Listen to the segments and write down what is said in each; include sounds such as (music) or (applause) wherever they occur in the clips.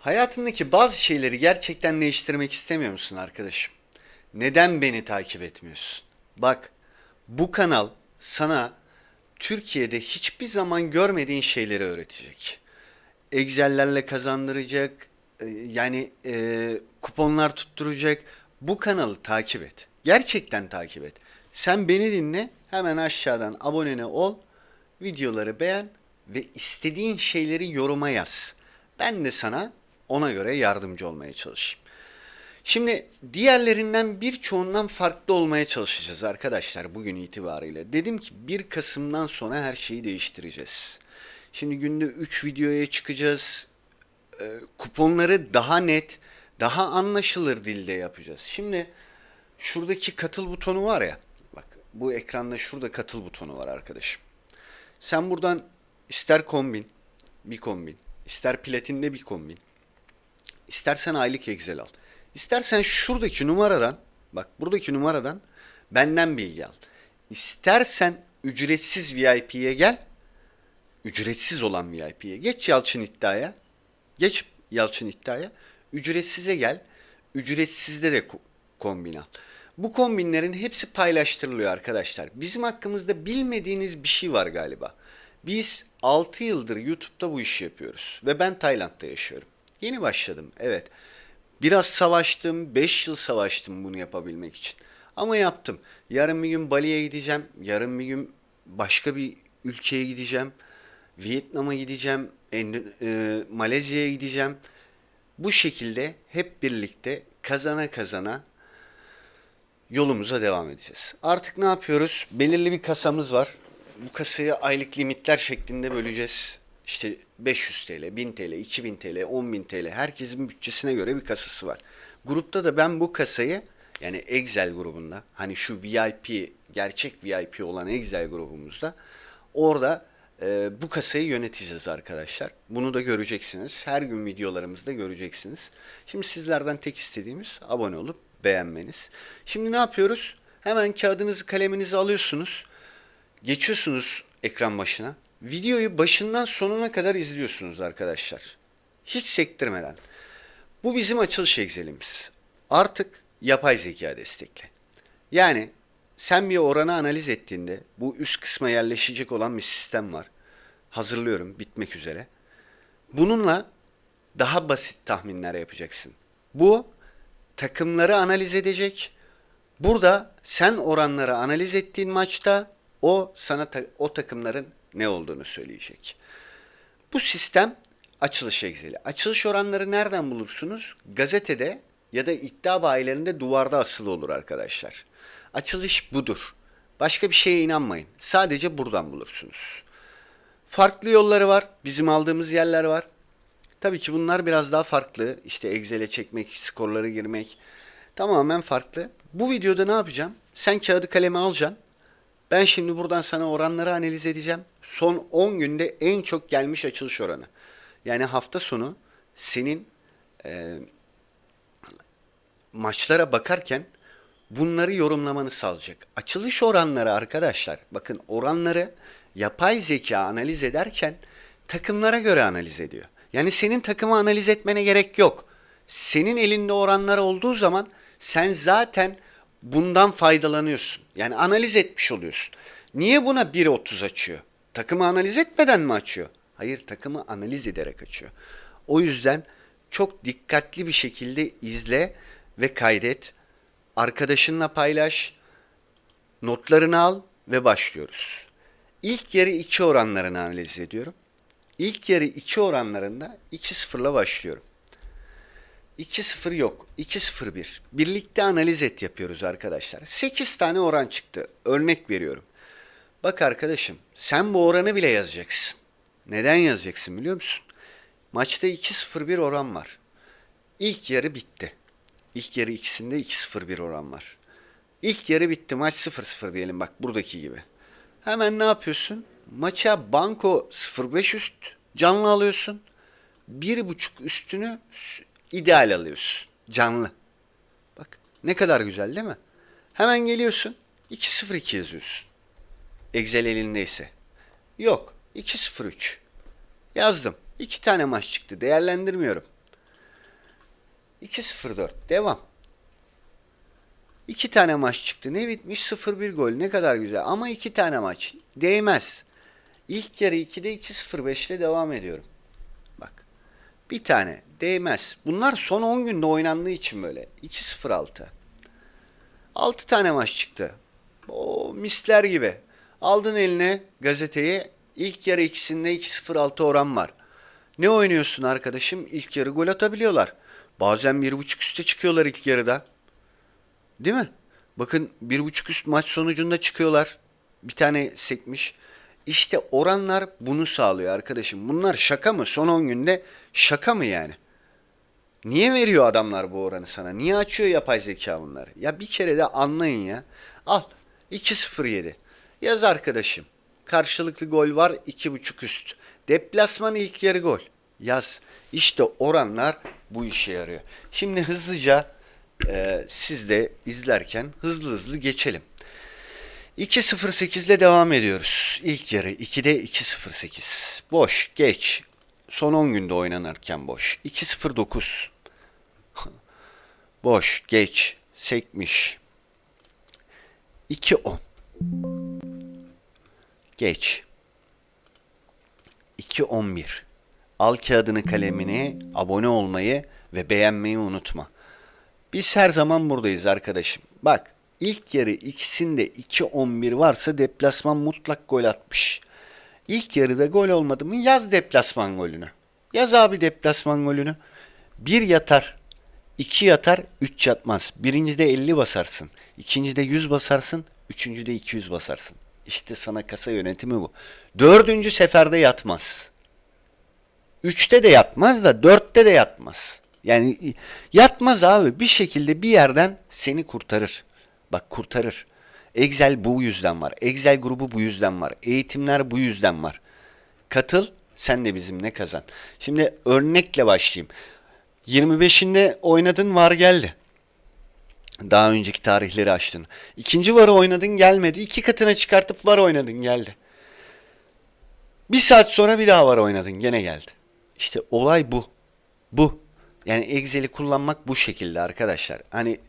Hayatındaki bazı şeyleri gerçekten değiştirmek istemiyor musun arkadaşım? Neden beni takip etmiyorsun? Bak, bu kanal sana Türkiye'de hiçbir zaman görmediğin şeyleri öğretecek. Excel'lerle kazandıracak, e, yani e, kuponlar tutturacak. Bu kanalı takip et. Gerçekten takip et. Sen beni dinle, hemen aşağıdan abone ol, videoları beğen ve istediğin şeyleri yoruma yaz. Ben de sana ona göre yardımcı olmaya çalışayım. Şimdi diğerlerinden birçoğundan farklı olmaya çalışacağız arkadaşlar bugün itibariyle. Dedim ki 1 Kasım'dan sonra her şeyi değiştireceğiz. Şimdi günde 3 videoya çıkacağız. Ee, kuponları daha net, daha anlaşılır dilde yapacağız. Şimdi şuradaki katıl butonu var ya. Bak bu ekranda şurada katıl butonu var arkadaşım. Sen buradan ister kombin, bir kombin, ister platinde bir kombin, istersen aylık Excel al. İstersen şuradaki numaradan, bak buradaki numaradan benden bilgi al. İstersen ücretsiz VIP'ye gel, ücretsiz olan VIP'ye. Geç Yalçın iddiaya, geç Yalçın iddiaya, ücretsize gel, ücretsizde de ko- kombin al. Bu kombinlerin hepsi paylaştırılıyor arkadaşlar. Bizim hakkımızda bilmediğiniz bir şey var galiba. Biz 6 yıldır YouTube'da bu işi yapıyoruz ve ben Tayland'da yaşıyorum. Yeni başladım evet. Biraz savaştım, 5 yıl savaştım bunu yapabilmek için. Ama yaptım. Yarın bir gün Bali'ye gideceğim, yarın bir gün başka bir ülkeye gideceğim. Vietnam'a gideceğim, e, Malezya'ya gideceğim. Bu şekilde hep birlikte kazana kazana yolumuza devam edeceğiz. Artık ne yapıyoruz? Belirli bir kasamız var. Bu kasayı aylık limitler şeklinde böleceğiz. İşte 500 TL, 1000 TL, 2000 TL, 10.000 TL herkesin bütçesine göre bir kasası var. Grupta da ben bu kasayı yani Excel grubunda hani şu VIP gerçek VIP olan Excel grubumuzda orada e, bu kasayı yöneteceğiz arkadaşlar. Bunu da göreceksiniz. Her gün videolarımızda göreceksiniz. Şimdi sizlerden tek istediğimiz abone olup beğenmeniz. Şimdi ne yapıyoruz? Hemen kağıdınızı kaleminizi alıyorsunuz. Geçiyorsunuz ekran başına. Videoyu başından sonuna kadar izliyorsunuz arkadaşlar. Hiç sektirmeden. Bu bizim açılış Excel'imiz. Artık yapay zeka destekli. Yani sen bir oranı analiz ettiğinde bu üst kısma yerleşecek olan bir sistem var. Hazırlıyorum bitmek üzere. Bununla daha basit tahminler yapacaksın. Bu takımları analiz edecek. Burada sen oranları analiz ettiğin maçta o sana ta- o takımların ne olduğunu söyleyecek. Bu sistem açılış Excel'i. Açılış oranları nereden bulursunuz? Gazetede ya da iddia bayilerinde duvarda asılı olur arkadaşlar. Açılış budur. Başka bir şeye inanmayın. Sadece buradan bulursunuz. Farklı yolları var. Bizim aldığımız yerler var. Tabii ki bunlar biraz daha farklı. İşte Excel'e çekmek, skorları girmek tamamen farklı. Bu videoda ne yapacağım? Sen kağıdı kalemi alacaksın. Ben şimdi buradan sana oranları analiz edeceğim. Son 10 günde en çok gelmiş açılış oranı. Yani hafta sonu senin e, maçlara bakarken bunları yorumlamanı sağlayacak. Açılış oranları arkadaşlar bakın oranları yapay zeka analiz ederken takımlara göre analiz ediyor. Yani senin takımı analiz etmene gerek yok. Senin elinde oranlar olduğu zaman sen zaten bundan faydalanıyorsun. Yani analiz etmiş oluyorsun. Niye buna 1.30 açıyor? Takımı analiz etmeden mi açıyor? Hayır, takımı analiz ederek açıyor. O yüzden çok dikkatli bir şekilde izle ve kaydet. Arkadaşınla paylaş. Notlarını al ve başlıyoruz. İlk yarı 2 oranlarını analiz ediyorum. İlk yarı 2 oranlarında 2-0'la başlıyorum. 2-0 yok. 2-0-1. Birlikte analiz et yapıyoruz arkadaşlar. 8 tane oran çıktı. Örnek veriyorum. Bak arkadaşım sen bu oranı bile yazacaksın. Neden yazacaksın biliyor musun? Maçta 2-0-1 oran var. İlk yarı bitti. İlk yarı ikisinde 2-0-1 oran var. İlk yarı bitti. Maç 0-0 diyelim bak buradaki gibi. Hemen ne yapıyorsun? Maça banko 0-5 üst canlı alıyorsun. 1.5 üstünü ideal alıyorsun. Canlı. Bak ne kadar güzel değil mi? Hemen geliyorsun 2-0-2 yazıyorsun. Excel elindeyse. Yok 2-0-3. Yazdım. İki tane maç çıktı. Değerlendirmiyorum. 2-0-4. Devam. İki tane maç çıktı. Ne bitmiş? 0-1 gol. Ne kadar güzel. Ama iki tane maç. Değmez. İlk yarı 2'de 2-0-5'le devam ediyorum. Bir tane. Değmez. Bunlar son 10 günde oynandığı için böyle. 2-0-6. 6 tane maç çıktı. O misler gibi. Aldın eline gazeteyi. İlk yarı ikisinde 2-0-6 oran var. Ne oynuyorsun arkadaşım? İlk yarı gol atabiliyorlar. Bazen 1.5 üste çıkıyorlar ilk yarıda. Değil mi? Bakın 1.5 üst maç sonucunda çıkıyorlar. Bir tane sekmiş. İşte oranlar bunu sağlıyor arkadaşım. Bunlar şaka mı? Son 10 günde şaka mı yani? Niye veriyor adamlar bu oranı sana? Niye açıyor yapay zeka bunları? Ya bir kere de anlayın ya. Al 2-0-7. Yaz arkadaşım. Karşılıklı gol var 2.5 üst. Deplasman ilk yarı gol. Yaz. İşte oranlar bu işe yarıyor. Şimdi hızlıca e, siz de izlerken hızlı hızlı geçelim. 2.08 ile devam ediyoruz. İlk yarı 2'de 2.08. Boş, geç. Son 10 günde oynanırken boş. 2.09. (laughs) boş, geç, sekmiş. 2.10. Geç. 2.11. Al kağıdını kalemini, abone olmayı ve beğenmeyi unutma. Biz her zaman buradayız arkadaşım. Bak ilk yarı ikisinde 2-11 varsa deplasman mutlak gol atmış. İlk yarıda gol olmadı mı yaz deplasman golünü. Yaz abi deplasman golünü. Bir yatar, iki yatar, üç yatmaz. Birincide 50 basarsın. ikincide 100 basarsın. Üçüncüde 200 basarsın. İşte sana kasa yönetimi bu. Dördüncü seferde yatmaz. Üçte de yatmaz da dörtte de yatmaz. Yani yatmaz abi bir şekilde bir yerden seni kurtarır. Bak kurtarır. Excel bu yüzden var. Excel grubu bu yüzden var. Eğitimler bu yüzden var. Katıl sen de bizimle kazan. Şimdi örnekle başlayayım. 25'inde oynadın var geldi. Daha önceki tarihleri açtın. İkinci varı oynadın gelmedi. İki katına çıkartıp var oynadın geldi. Bir saat sonra bir daha var oynadın gene geldi. İşte olay bu. Bu. Yani Excel'i kullanmak bu şekilde arkadaşlar. Hani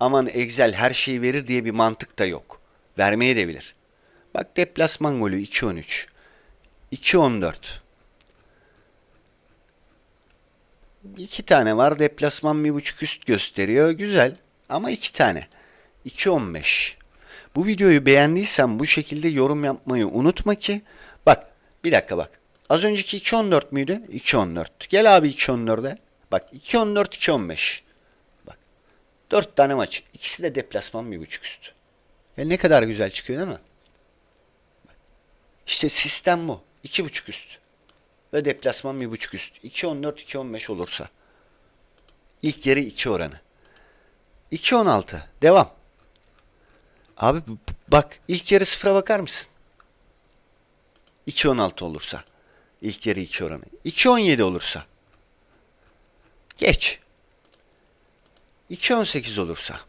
aman Excel her şeyi verir diye bir mantık da yok. Vermeye de bilir. Bak deplasman golü 2-13. 2-14. İki tane var. Deplasman bir buçuk üst gösteriyor. Güzel. Ama iki tane. 2.15. Bu videoyu beğendiysen bu şekilde yorum yapmayı unutma ki. Bak bir dakika bak. Az önceki 2.14 müydü? 2.14. Gel abi 2.14'e. Bak 2.14 2.15. Bak. 4 tane maç. İkisi de deplasman bir buçuk üst. Ya ne kadar güzel çıkıyor değil mi? İşte sistem bu. 2.5 üst. Ve deplasman bir buçuk üst. 2.14 2.15 olursa. İlk yarı 2 oranı. 2.16. Devam. Abi bak ilk yarı sıfıra bakar mısın? 2.16 olursa. İlk yarı 2 oranı. 2.17 olursa. Geç. 2.18 olursa.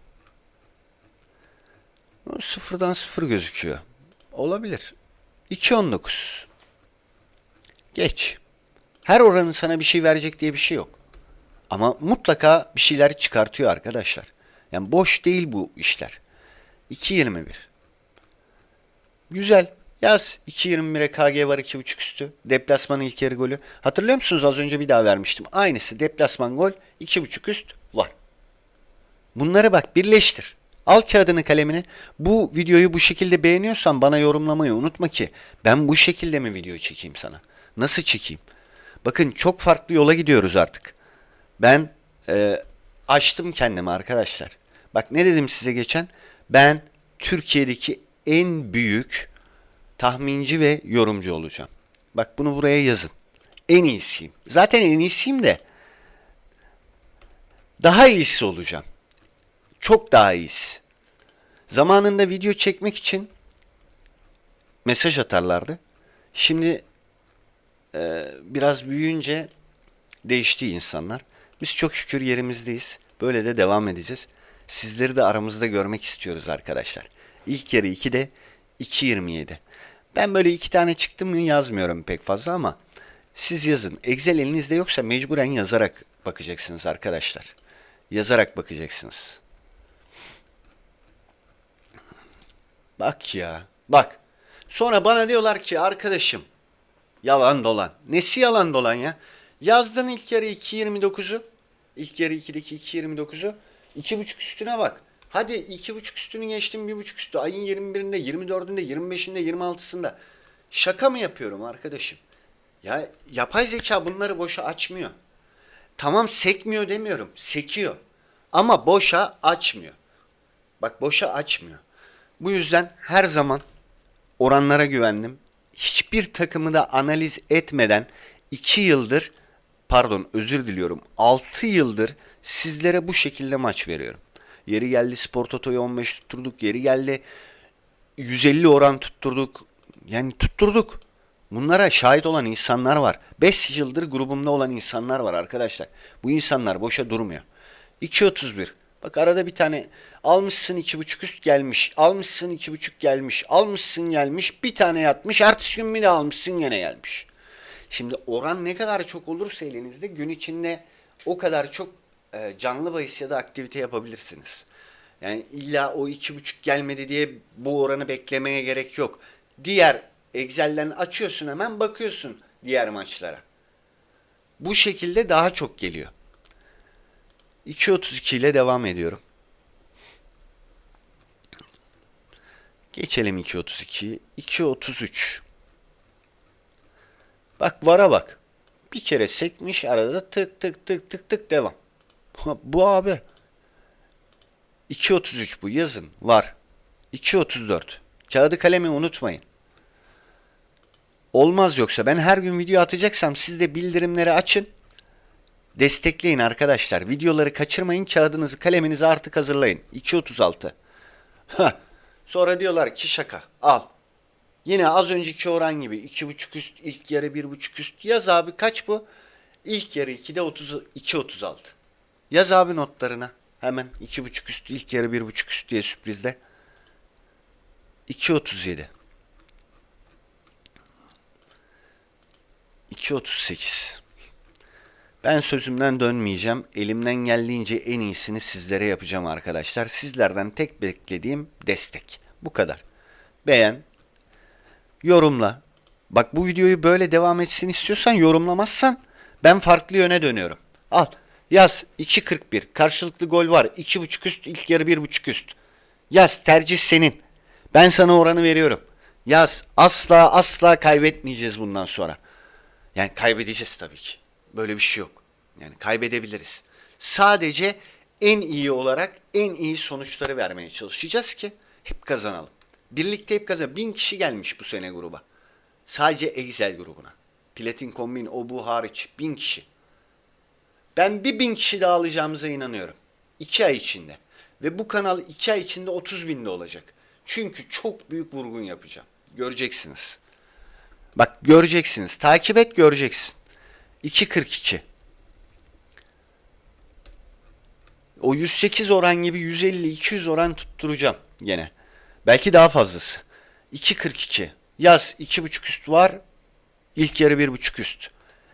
O Sıfırdan sıfır gözüküyor. Olabilir. 2.19. Geç. Her oranın sana bir şey verecek diye bir şey yok. Ama mutlaka bir şeyler çıkartıyor arkadaşlar. Yani boş değil bu işler. 2.21. Güzel. Yaz 2.21'e KG var 2.5 üstü. Deplasmanın ilk yarı golü. Hatırlıyor musunuz az önce bir daha vermiştim. Aynısı deplasman gol 2.5 üst var. Bunları bak birleştir. Al kağıdını kalemini. Bu videoyu bu şekilde beğeniyorsan bana yorumlamayı unutma ki ben bu şekilde mi video çekeyim sana? Nasıl çekeyim? Bakın çok farklı yola gidiyoruz artık. Ben e, açtım kendimi arkadaşlar. Bak ne dedim size geçen? Ben Türkiye'deki en büyük tahminci ve yorumcu olacağım. Bak bunu buraya yazın. En iyisiyim. Zaten en iyisiyim de daha iyisi olacağım. Çok daha iyisi. Zamanında video çekmek için mesaj atarlardı. Şimdi e, biraz büyüyünce değişti insanlar. Biz çok şükür yerimizdeyiz. Böyle de devam edeceğiz. Sizleri de aramızda görmek istiyoruz arkadaşlar. İlk yarı 2'de 2.27. Ben böyle iki tane çıktım mı yazmıyorum pek fazla ama siz yazın. Excel elinizde yoksa mecburen yazarak bakacaksınız arkadaşlar. Yazarak bakacaksınız. Bak ya. Bak. Sonra bana diyorlar ki arkadaşım yalan dolan. Nesi yalan dolan ya? Yazdın ilk yarı 2.29'u. İlk yarı 2'deki 2.29'u. 2.5 üstüne bak. Hadi 2.5 üstünü geçtim 1.5 üstü. Ayın 21'inde, 24'ünde, 25'inde, 26'sında. Şaka mı yapıyorum arkadaşım? Ya yapay zeka bunları boşa açmıyor. Tamam sekmiyor demiyorum. Sekiyor. Ama boşa açmıyor. Bak boşa açmıyor. Bu yüzden her zaman oranlara güvendim. Hiçbir takımı da analiz etmeden 2 yıldır pardon özür diliyorum 6 yıldır sizlere bu şekilde maç veriyorum. Yeri geldi Spor Toto'yu 15 tutturduk. Yeri geldi 150 oran tutturduk. Yani tutturduk. Bunlara şahit olan insanlar var. 5 yıldır grubumda olan insanlar var arkadaşlar. Bu insanlar boşa durmuyor. 2.31. Bak arada bir tane almışsın 2.5 üst gelmiş. Almışsın 2.5 gelmiş. Almışsın gelmiş. Bir tane yatmış. Ertesi gün bir de almışsın gene gelmiş. Şimdi oran ne kadar çok olursa elinizde gün içinde o kadar çok e, canlı bahis ya da aktivite yapabilirsiniz. Yani illa o iki buçuk gelmedi diye bu oranı beklemeye gerek yok. Diğer Excel'den açıyorsun hemen bakıyorsun diğer maçlara. Bu şekilde daha çok geliyor. 2.32 ile devam ediyorum. Geçelim 2.32'yi. 2.33. Bak vara bak. Bir kere sekmiş arada tık tık tık tık tık devam. bu abi. 2.33 bu yazın var. 2.34. Kağıdı kalemi unutmayın. Olmaz yoksa ben her gün video atacaksam siz de bildirimleri açın. Destekleyin arkadaşlar. Videoları kaçırmayın. Kağıdınızı kaleminizi artık hazırlayın. 2.36. Hah. Sonra diyorlar ki şaka. Al. Yine az önceki oran gibi 2.5 üst, ilk yarı 1.5 üst. Yaz abi kaç bu? İlk yarı 2'de 30 2.36. Yaz abi notlarına. Hemen 2.5 üst, ilk yarı 1.5 üst diye sürprizde. 2.37. 2.38. Ben sözümden dönmeyeceğim. Elimden geldiğince en iyisini sizlere yapacağım arkadaşlar. Sizlerden tek beklediğim destek. Bu kadar. Beğen, yorumla. Bak bu videoyu böyle devam etsin istiyorsan yorumlamazsan ben farklı yöne dönüyorum. Al yaz 2.41 karşılıklı gol var 2.5 üst ilk yarı 1.5 üst. Yaz tercih senin. Ben sana oranı veriyorum. Yaz asla asla kaybetmeyeceğiz bundan sonra. Yani kaybedeceğiz tabii ki. Böyle bir şey yok. Yani kaybedebiliriz. Sadece en iyi olarak en iyi sonuçları vermeye çalışacağız ki hep kazanalım. Birlikte hep kazan. Bin kişi gelmiş bu sene gruba. Sadece Excel grubuna. Platin kombin o bu hariç bin kişi. Ben bir bin kişi daha alacağımıza inanıyorum. İki ay içinde. Ve bu kanal iki ay içinde 30 binde olacak. Çünkü çok büyük vurgun yapacağım. Göreceksiniz. Bak göreceksiniz. Takip et göreceksin. 2.42. O 108 oran gibi 150-200 oran tutturacağım gene. Belki daha fazlası. 2.42. Yaz 2.5 üst var. İlk yarı 1.5 üst.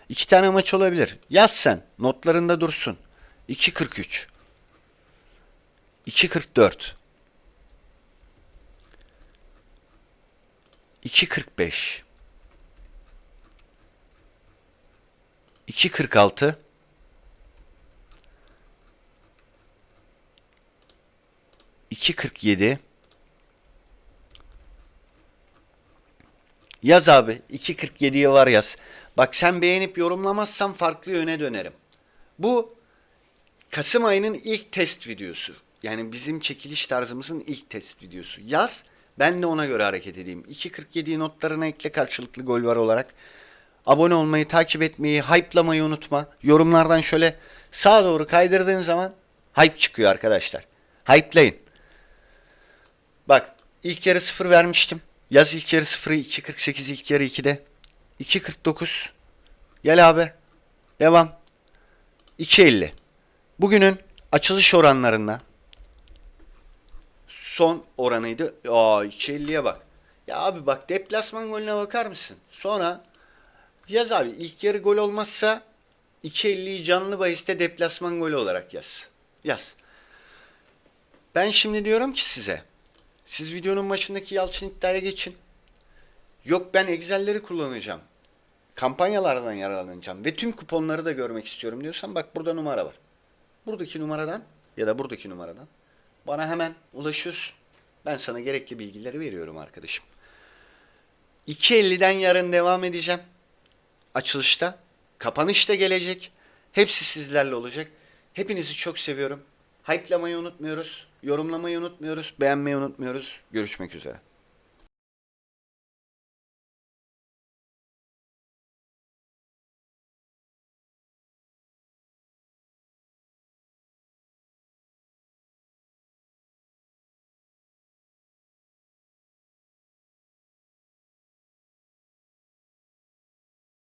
İki tane maç olabilir. Yaz sen. Notlarında dursun. 2.43. 2.44. 2.45. 2.46. 2.47. Yaz abi. 2.47'ye var yaz. Bak sen beğenip yorumlamazsan farklı yöne dönerim. Bu Kasım ayının ilk test videosu. Yani bizim çekiliş tarzımızın ilk test videosu. Yaz. Ben de ona göre hareket edeyim. 2.47 notlarına ekle karşılıklı gol var olarak. Abone olmayı, takip etmeyi, hype'lamayı unutma. Yorumlardan şöyle sağa doğru kaydırdığın zaman hype çıkıyor arkadaşlar. Hype'layın. Bak ilk yarı sıfır vermiştim. Yaz ilk yarı 0'ı 2.48 ilk yarı 2'de. 2.49. Gel abi. Devam. 2.50. Bugünün açılış oranlarında son oranıydı. Aa 2.50'ye bak. Ya abi bak deplasman golüne bakar mısın? Sonra yaz abi ilk yarı gol olmazsa 2.50'yi canlı bahiste deplasman golü olarak yaz. Yaz. Ben şimdi diyorum ki size. Siz videonun başındaki Yalçın iddiaya geçin. Yok ben Excel'leri kullanacağım. Kampanyalardan yararlanacağım ve tüm kuponları da görmek istiyorum diyorsan bak burada numara var. Buradaki numaradan ya da buradaki numaradan bana hemen ulaşıyorsun. Ben sana gerekli bilgileri veriyorum arkadaşım. 2.50'den yarın devam edeceğim. Açılışta. Kapanış da gelecek. Hepsi sizlerle olacak. Hepinizi çok seviyorum. Hype'lamayı unutmuyoruz. Yorumlamayı unutmuyoruz. Beğenmeyi unutmuyoruz. Görüşmek üzere.